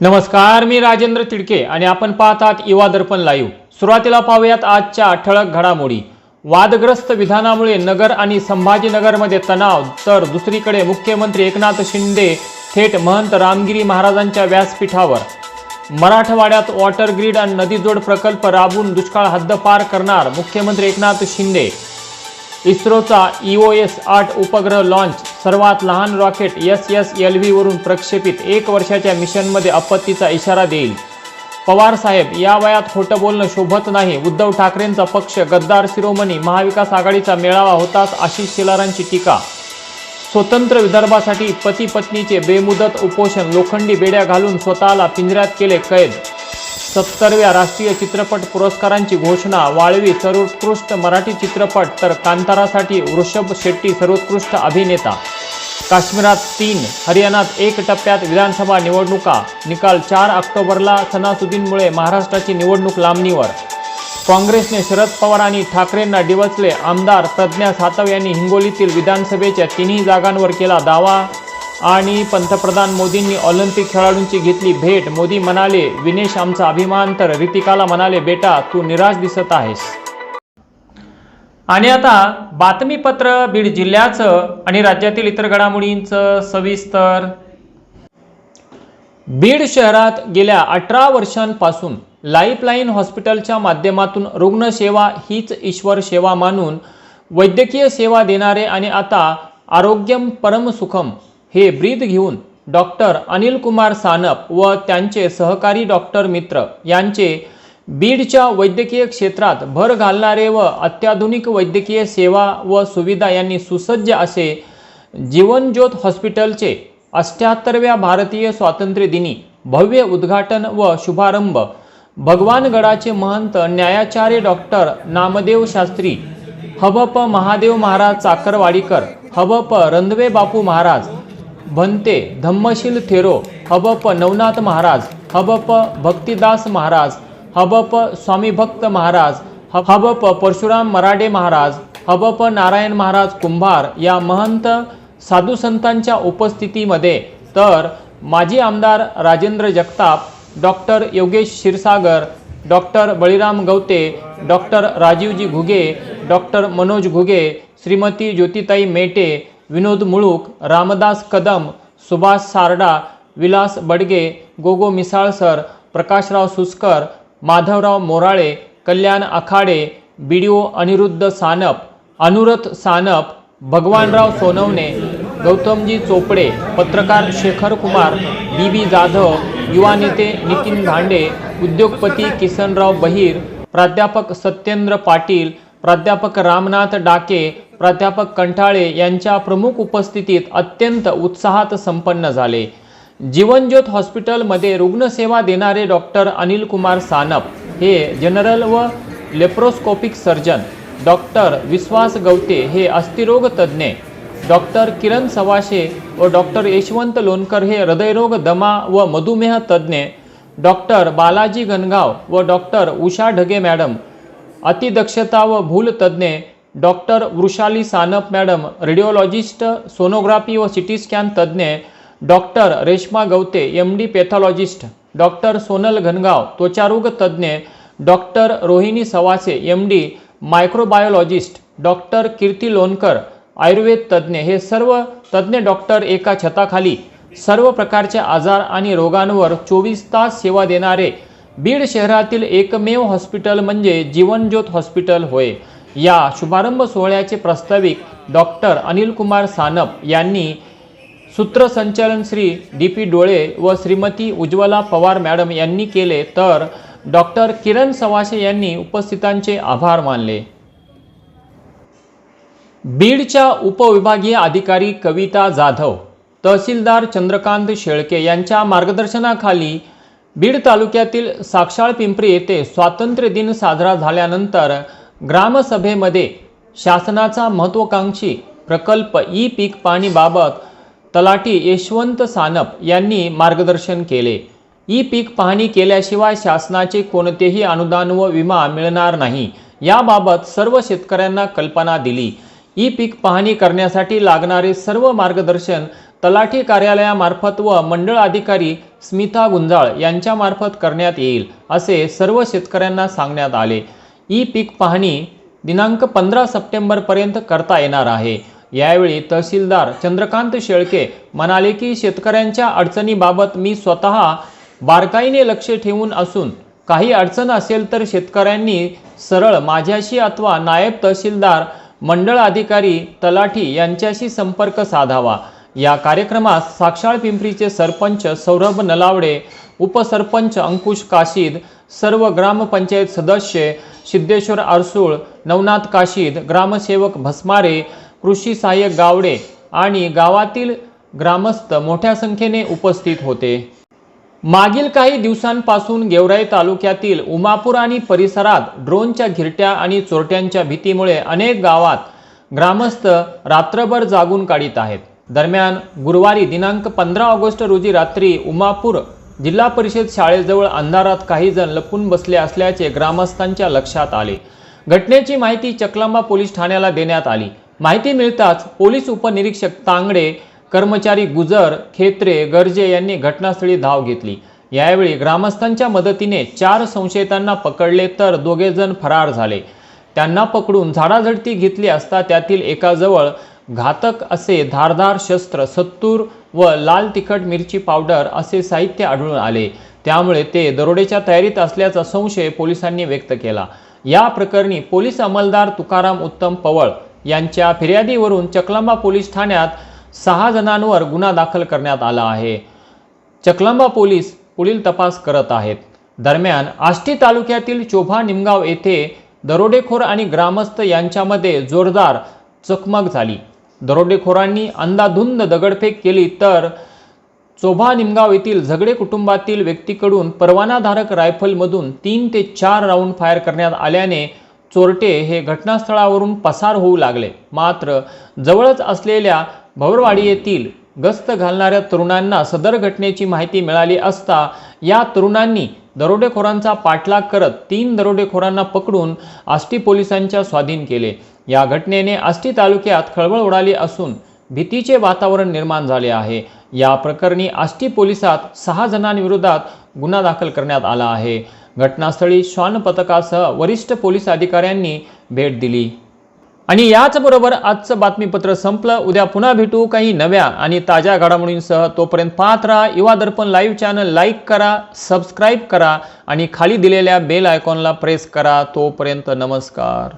नमस्कार मी राजेंद्र तिडके आणि आपण पाहतात युवा दर्पण लाईव्ह सुरुवातीला पाहूयात आजच्या ठळक घडामोडी. वादग्रस्त विधानामुळे नगर आणि संभाजीनगरमध्ये तणाव तर दुसरीकडे मुख्यमंत्री एकनाथ शिंदे थेट महंत रामगिरी महाराजांच्या व्यासपीठावर. मराठवाड्यात वॉटर ग्रीड आणि नदीजोड प्रकल्प राबून दुष्काळ हद्दपार करणार मुख्यमंत्री एकनाथ शिंदे. इस्रोचा ओ एस आठ उपग्रह लॉन्च सर्वात लहान रॉकेट एस एस एल व्हीवरून प्रक्षेपित एक वर्षाच्या मिशनमध्ये आपत्तीचा इशारा देईल. पवार साहेब या वयात खोटं बोलणं शोभत नाही. उद्धव ठाकरेंचा पक्ष गद्दार शिरोमणी महाविकास आघाडीचा मेळावा होताच आशिष शेलारांची टीका. स्वतंत्र विदर्भासाठी पती पत्नीचे बेमुदत उपोषण लोखंडी बेड्या घालून स्वतःला पिंजऱ्यात केले कैद. सत्तरव्या राष्ट्रीय चित्रपट पुरस्कारांची घोषणा वाळवी सर्वोत्कृष्ट मराठी चित्रपट तर कांतारासाठी वृषभ शेट्टी सर्वोत्कृष्ट अभिनेता. काश्मीरात तीन हरियाणात एक टप्प्यात विधानसभा निवडणुका. निकाल चार ऑक्टोबरला सणासुदींमुळे महाराष्ट्राची निवडणूक लांबणीवर. काँग्रेसने शरद पवार आणि ठाकरेंना डिवचले. आमदार प्रज्ञा सातव यांनी हिंगोलीतील विधानसभेच्या तिन्ही जागांवर केला दावा. आणि पंतप्रधान मोदींनी ऑलिम्पिक खेळाडूंची घेतली भेट. मोदी म्हणाले विनेश आमचा अभिमान. तर रितिकाला म्हणाले बेटा तू निराश दिसत आहेस. आणि आता बातमीपत्र बीड जिल्ह्याचं आणि राज्यातील इतर घडामोडींचं सविस्तर. बीड शहरात गेल्या अठरा वर्षांपासून लाईफलाईन हॉस्पिटलच्या माध्यमातून रुग्णसेवा हीच ईश्वर सेवा मानून वैद्यकीय सेवा देणारे आणि आता आरोग्यम परम सुखम हे ब्रीद घेऊन डॉक्टर अनिल कुमार सानप व त्यांचे सहकारी डॉक्टर मित्र यांचे बीडच्या वैद्यकीय क्षेत्रात भर घालणारे व अत्याधुनिक वैद्यकीय सेवा व सुविधा यांनी सुसज्ज असे जीवनज्योत हॉस्पिटलचे अष्ट्याहत्तरव्या भारतीय स्वातंत्र्य दिनी भव्य उद्घाटन व शुभारंभ. भगवानगडाचे महंत न्यायाचार्य डॉक्टर नामदेव शास्त्री हबप महादेव महाराज चाकरवाडीकर हबप रंधवे बापू महाराज भंते धम्मशील थेरो हबप नवनाथ महाराज हबप भक्तिदास महाराज हबप स्वामी भक्त महाराज हबप परशुराम मराडे महाराज हबप नारायण महाराज कुंभार या महंत साधू संतांच्या उपस्थितीमध्ये तर माजी आमदार Rajendra Jagtap doctor Yogesh Kshirsagar doctor Baliram Gavte doctor Rajivji Ghuge doctor Manoj Ghuge Shrimati Jyotitai Mete Vinod Mulik Ramdas Kadam Subhash Sarda Vilas Badge गोगो मिसाळसर Prakashrao Suskar Madhavrao Morale Kalyan Akhade B D O Aniruddha Sanap Anurath Sanap Bhagwanrao Sonawane Gautamji Chopde पत्रकार शेखर कुमार बी बी जाधव युवा नेते नितीन धांडे उद्योगपती किसनराव बहीर प्राध्यापक सत्येंद्र पाटील प्राध्यापक रामनाथ डाके प्राध्यापक कंठाळे यांच्या प्रमुख उपस्थितीत अत्यंत उत्साहात संपन्न झाले. जीवनज्योत हॉस्पिटलमध्ये रुग्णसेवा देणारे डॉक्टर अनिल कुमार सानप हे जनरल व laparoscopic surgeon. Doctor Vishwas Gavte हे अस्थिरोग तज्ज्ञ. डॉक्टर किरण सवाशे व डॉक्टर यशवंत लोणकर हे हृदयरोग दमा व मधुमेह तज्ज्ञ. डॉक्टर बालाजी गणगाव व डॉक्टर उषा ढगे मॅडम. अतिदक्षता व भूल तज्ज्ञ. Doctor Vrushali Sanap madam. Radiologist sonography व सिटी स्कॅन तज्ज्ञ. Doctor Reshma Gavte M D pathologist doctor Sonal घनगाव त्वचारोग तज्ज्ञ doctor Rohini Savase M D microbiologist doctor Kirti Lonkar Ayurveda तज्ज्ञ. हे सर्व तज्ज्ञ डॉक्टर एका छताखाली. सर्व प्रकारच्या आजार आणि रोगांवर चोवीस तास सेवा देणारे. बीड शहरातील एकमेव हॉस्पिटल म्हणजे जीवनज्योत हॉस्पिटल होय. या शुभारंभ सोहळ्याचे प्रस्ताविक डॉक्टर अनिलकुमार सानप यांनी सूत्रसंचालन श्री डी पी डोळे व श्रीमती उज्ज्वला पवार मॅडम यांनी केले तर डॉक्टर किरण सवाशे यांनी उपस्थितांचे आभार मानले. बीडच्या उपविभागीय अधिकारी कविता जाधव तहसीलदार चंद्रकांत शेळके यांच्या मार्गदर्शनाखाली बीड तालुक्यातील साक्षाळ पिंपरी येथे स्वातंत्र्य दिन साजरा झाल्यानंतर ग्रामसभेमध्ये शासनाचा महत्त्वाकांक्षी प्रकल्प ई पीक पाणीबाबत तलाठी यशवंत सानप यांनी मार्गदर्शन केले. ई पीक पाहणी केल्याशिवाय शासनाचे कोणतेही अनुदान व विमा मिळणार नाही. याबाबत सर्व शेतकऱ्यांना कल्पना दिली. ई पीक पाहणी करण्यासाठी लागणारे सर्व मार्गदर्शन तलाठी कार्यालयामार्फत व मंडळ अधिकारी स्मिता गुंजाळ यांच्यामार्फत करण्यात येईल असे सर्व शेतकऱ्यांना सांगण्यात आले. ई पीक पाहणी दिनांक पंधरा सप्टेंबरपर्यंत करता येणार आहे. यावेळी तहसीलदार चंद्रकांत शेळके म्हणाले की शेतकऱ्यांच्या अडचणीबाबत मी स्वतः बारकाईने लक्ष ठेवून असून काही अडचण असेल तर शेतकऱ्यांनी सरळ माझ्याशी अथवा नायब तहसीलदार मंडळ अधिकारी तलाठी यांच्याशी संपर्क साधावा. या कार्यक्रमात साक्षाळ पिंपरीचे सरपंच सौरभ नलावडे उपसरपंच अंकुश काशीद सर्व ग्रामपंचायत सदस्य सिद्धेश्वर आरसूळ नवनाथ काशीद ग्रामसेवक भस्मारे कृषी सहाय्यक गावडे आणि गावातील ग्रामस्थ मोठ्या संख्येने उपस्थित होते. मागील काही दिवसांपासून गेवराई तालुक्यातील उमापूर आणि परिसरात ड्रोनच्या घिरट्या आणि चोरट्यांच्या भीतीमुळे अनेक गावात ग्रामस्थ रात्रभर जागून काढीत आहेत. दरम्यान गुरुवारी दिनांक पंधरा ऑगस्ट रोजी रात्री उमापूर जिल्हा परिषद शाळेजवळ अंधारात काही जण लपून बसले असल्याचे ग्रामस्थांच्या लक्षात आले. घटनेची माहिती चकलांबा पोलीस ठाण्याला देण्यात आली. माहिती मिळताच पोलीस उपनिरीक्षक तांगडे कर्मचारी गुजर खेत्रे गर्जे यांनी घटनास्थळी धाव घेतली. यावेळी ग्रामस्थांच्या मदतीने चार संशयितांना पकडले तर दोघे जण फरार झाले. त्यांना पकडून झाडाझडती घेतली असता त्यातील एकाजवळ घातक असे धारधार शस्त्र सत्तूर व लाल तिखट मिरची पावडर असे साहित्य आढळून आले. त्यामुळे ते दरोडेच्या तयारीत असल्याचा संशय पोलिसांनी व्यक्त केला. या प्रकरणी पोलीस अंमलदार तुकाराम उत्तम पवळ यांच्या फिर्यादीवरून चकलांबा पोलीस ठाण्यात सहा जणांवर गुन्हा दाखल करण्यात आला आहे. चकलांबा पोलीस पुढील तपास करत आहेत. दरम्यान आष्टी तालुक्यातील चोभा निमगाव येथे दरोडेखोर आणि ग्रामस्थ यांच्यामध्ये जोरदार चकमक झाली. दरोडेखोरांनी अंदाधुंद दगडफेक केली तर चोभा निमगाव येथील झगडे कुटुंबातील व्यक्तीकडून परवानाधारक रायफलमधून तीन ते चार राऊंड फायर करण्यात आल्याने चोरटे हे घटनास्थळावरून पसार होऊ लागले. मात्र जवळच असलेल्या भवरवाडी येथील गस्त घालणाऱ्या तरुणांना सदर घटनेची माहिती मिळाली असता या तरुणांनी दरोडेखोरांचा पाठलाग करत तीन दरोडेखोरांना पकडून आष्टी पोलिसांच्या स्वाधीन केले. या घटनेने आष्टी तालुक्यात खळबळ उडाली असून भीतीचे वातावरण निर्माण झाले आहे. या प्रकरणी आष्टी पोलिसात सहा जणांविरोधात गुन्हा दाखल करण्यात आला आहे. घटनास्थळी श्वान पथकासह वरिष्ठ पोलीस अधिकाऱ्यांनी भेट दिली. आणि याचबरोबर आजचं बातमीपत्र संपलं. उद्या पुन्हा भेटू काही नव्या आणि ताज्या घडामोडींसह. तोपर्यंत पाहत राहा Yuva Darpan live channel. Like करा सबस्क्राईब करा आणि खाली दिलेल्या बेल आयकॉनला प्रेस करा. तोपर्यंत नमस्कार.